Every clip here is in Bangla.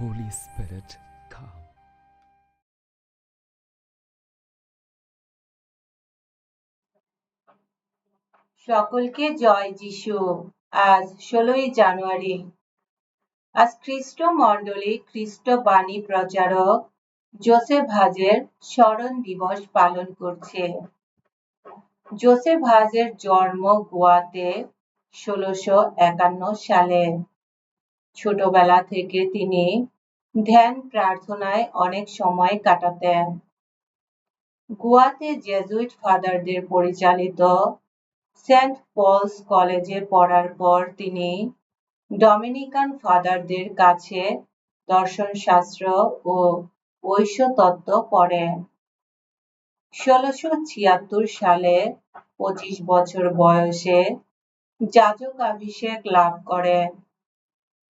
Holy Spirit, come. সকলকে জয় যিশু। আজ ষোলোই জানুয়ারি। আজ খ্রিস্ট মণ্ডলী খ্রিস্ট বাণী প্রচারক জোসেফ হাজের স্মরণ দিবস পালন করছে। জোসেফ হাজের জন্ম গোয়াতে ষোলোশো একান্ন সালে। ছোটবেলা থেকে তিনি ধ্যান প্রার্থনায় অনেক সময় কাটাতেন। গোয়াতে জেজুইট ফাদারদের পরিচালিত সেন্ট পলস কলেজে পড়ার পর তিনি ডমিনিকান ফাদারদের কাছে দর্শনশাস্ত্র ও ঐশ্বতত্ত্ব পড়েন। ষোলশো ছিয়াত্তর সালে পঁচিশ বছর বয়সে যাজকাভিষেক লাভ করেন।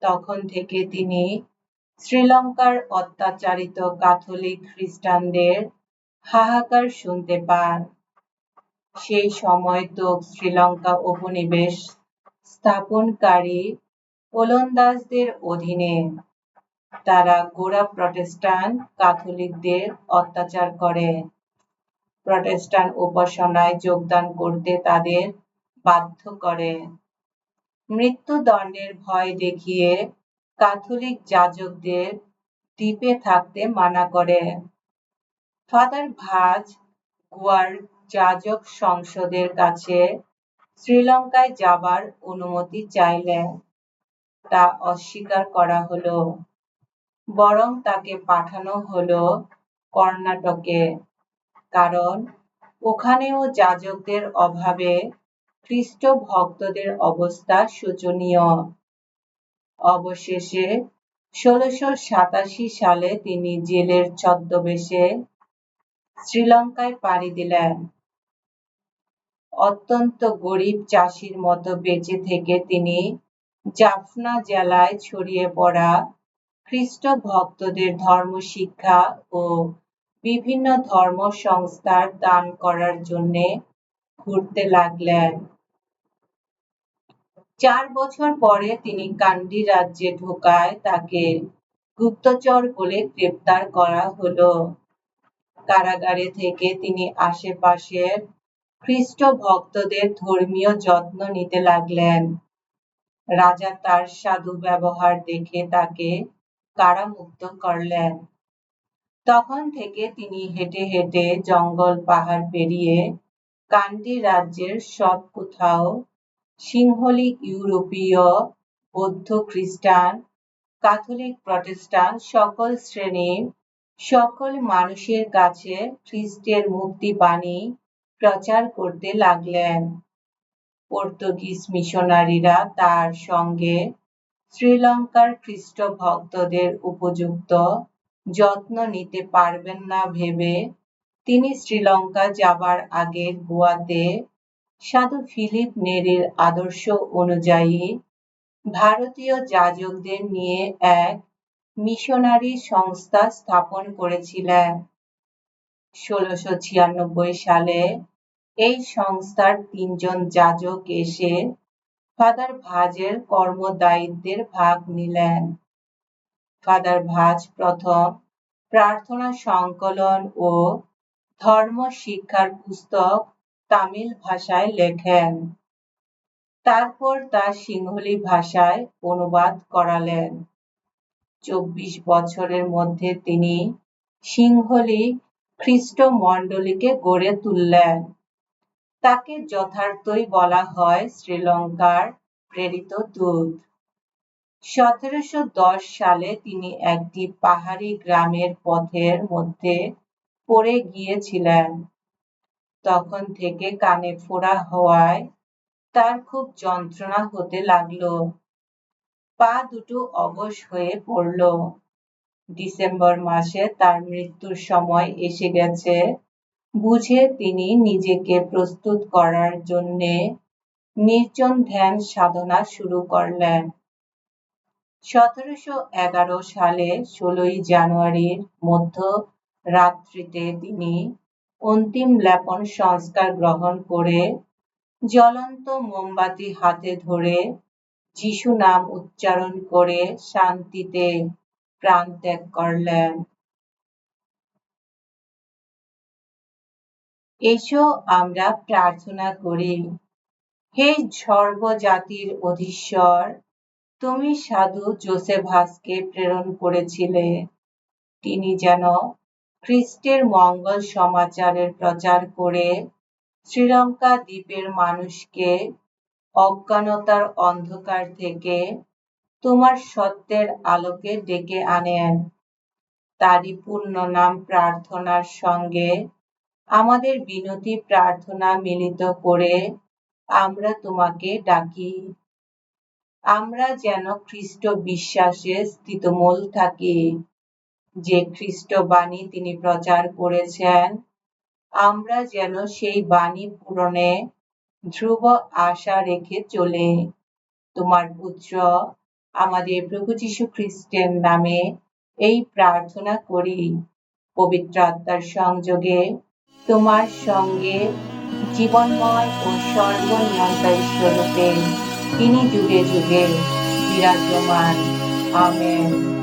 তখন থেকে তিনি শ্রীলঙ্কার অত্যাচারিত ক্যাথলিক খ্রিস্টানদের হাহাকার শুনতে পান। সেই সময় তো শ্রীলঙ্কা উপনিবেশ স্থাপনকারী ওলন্দাজদের অধীনে। তারা গোড়া প্রটেস্টান্ট ক্যাথলিকদের অত্যাচার করে। প্রটেস্টান্ট উপাসনায় যোগদান করতে তাদের বাধ্য করে। মৃত্যুদণ্ডের ভয় দেখিয়ে ক্যাথলিক যাজকদের দ্বীপে থাকতে মানা করে। ফাদার ভাজ গোয়ার যাজক সংসদের কাছে শ্রীলঙ্কায় যাবার অনুমতি চাইলেন তা অস্বীকার করা হলো, বরং তাকে পাঠানো হলো কর্ণাটকে। কারণ ওখানেও যাজকদের অভাবে খ্রিস্ট ভক্তদের অবস্থা শোচনীয়। অবশেষে ষোলশো সাতাশি সালে তিনি জেলের ছদ্মবেশে শ্রীলঙ্কায় পাড়ি দিলেন। অত্যন্ত গরিব চাষির মতো বেঁচে থেকে তিনি জাফনা জেলায় ছড়িয়ে পড়া খ্রিস্ট ভক্তদের ধর্ম শিক্ষা ও বিভিন্ন ধর্ম সংস্থার দান করার জন্য ঘুরতে লাগলেন। চার বছর পরে তিনি কান্ডি রাজ্যে ঢোকায় তাকে গুপ্তচর বলে গ্রেপ্তার করা হলো। কারাগারে থেকে তিনি আশেপাশের খ্রিস্ট ভক্তদের ধর্মীয় যত্ন নিতে লাগলেন। রাজা তার সাধু ব্যবহার দেখে তাকে কারামুক্ত করলেন। তখন থেকে তিনি হেঁটে হেঁটে জঙ্গল পাহাড় পেরিয়ে কান্ডি রাজ্যের সব কোথাও সিংহলি ইউরোপীয়, বৌদ্ধ খ্রিস্টান, ক্যাথলিক প্রটেস্টান্ট সকল শ্রেণির, সকল মানুষের কাছে খ্রিস্টের মুক্তি বাণী প্রচার করতে লাগলেন। পর্তুগিজ মিশনারিরা তার সঙ্গে শ্রীলঙ্কার খ্রিস্ট ভক্তদের উপযুক্ত যত্ন নিতে পারবেন না ভেবে তিনি শ্রীলঙ্কা যাবার আগে গোয়াতে সাধু ফিলিপ নেরির আদর্শ অনুযায়ী ভারতীয় যাজকদের নিয়ে এক মিশনারি সংস্থা স্থাপন করেছিলেন। ষোলশো ছিয়ানব্বই সালে এই সংস্থার তিনজন যাজক এসে ফাদার ভাজের কর্মদায়িত্বের ভাগ নিলেন। ফাদার ভাজ প্রথম প্রার্থনা সংকলন ও ধর্ম শিক্ষার পুস্তক তামিল ভাষায় লেখেন। তারপর তা সিংহলি ভাষায় অনুবাদ করালেন। চব্বিশ বছরের মধ্যে তিনি সিংহলি খ্রিস্ট মণ্ডলীকে গড়ে তুললেন। তাকে যথার্থই বলা হয় শ্রীলঙ্কার প্রেরিত দূত। সতেরোশো দশ সালে তিনি একটি পাহাড়ি গ্রামের পথের মধ্যে পড়ে গিয়েছিলেন। তখন থেকে কানে ফোড়া হওয়ায় তার খুব যন্ত্রণা হতে লাগল। পা দুটো অবশ হয়ে পড়ল। ডিসেম্বর মাসে তার মৃত্যুর সময় এসে গেছে। বুঝে তিনি নিজেকে প্রস্তুত করার জন্যে নির্জন ধ্যান সাধনা শুরু করলেন। সতেরোশো এগারো সালে ষোলোই জানুয়ারির মধ্য রাত্রিতে তিনি অন্তিম লেপন সংস্কার গ্রহণ করে জ্বলন্ত মোমবাতি হাতে ধরে যিশু নাম উচ্চারণ করে শান্তিতে প্রাণ ত্যাগ করলেন। এসো আমরা প্রার্থনা করি, হে সর্বজাতির অধীশ্বর, তুমি সাধু জোসেফাসকে প্রেরণ করেছিলে, তিনি যেন খ্রিস্টের মঙ্গল সমাচারের প্রচার করে শ্রীলঙ্কা দ্বীপের মানুষকে অজ্ঞানতার অন্ধকার থেকে তোমার সত্যের আলোকে ডেকে আনেন তারই পূর্ণ নাম প্রার্থনার সঙ্গে আমাদের বিনতি প্রার্থনা মিলিত করে আমরা তোমাকে ডাকি। আমরা যেন খ্রিস্ট বিশ্বাসে স্থিতমূল থাকি। যে খ্রিস্ট বাণী তিনি প্রচার করেছেন, আমরা যেন সেই বাণী পূরণে ধ্রুব আশা রেখে চলে। তোমার পুত্র, আমাদের প্রভু যীশু খ্রিস্টের নামে এই প্রার্থনা করি। পবিত্র আত্মার সংযোগে তোমার সঙ্গে জীবনময় ও সর্বনিয়ন্ত্রণ স্বরূপে তিনি যুগে যুগে বিরাজমান। আমেন।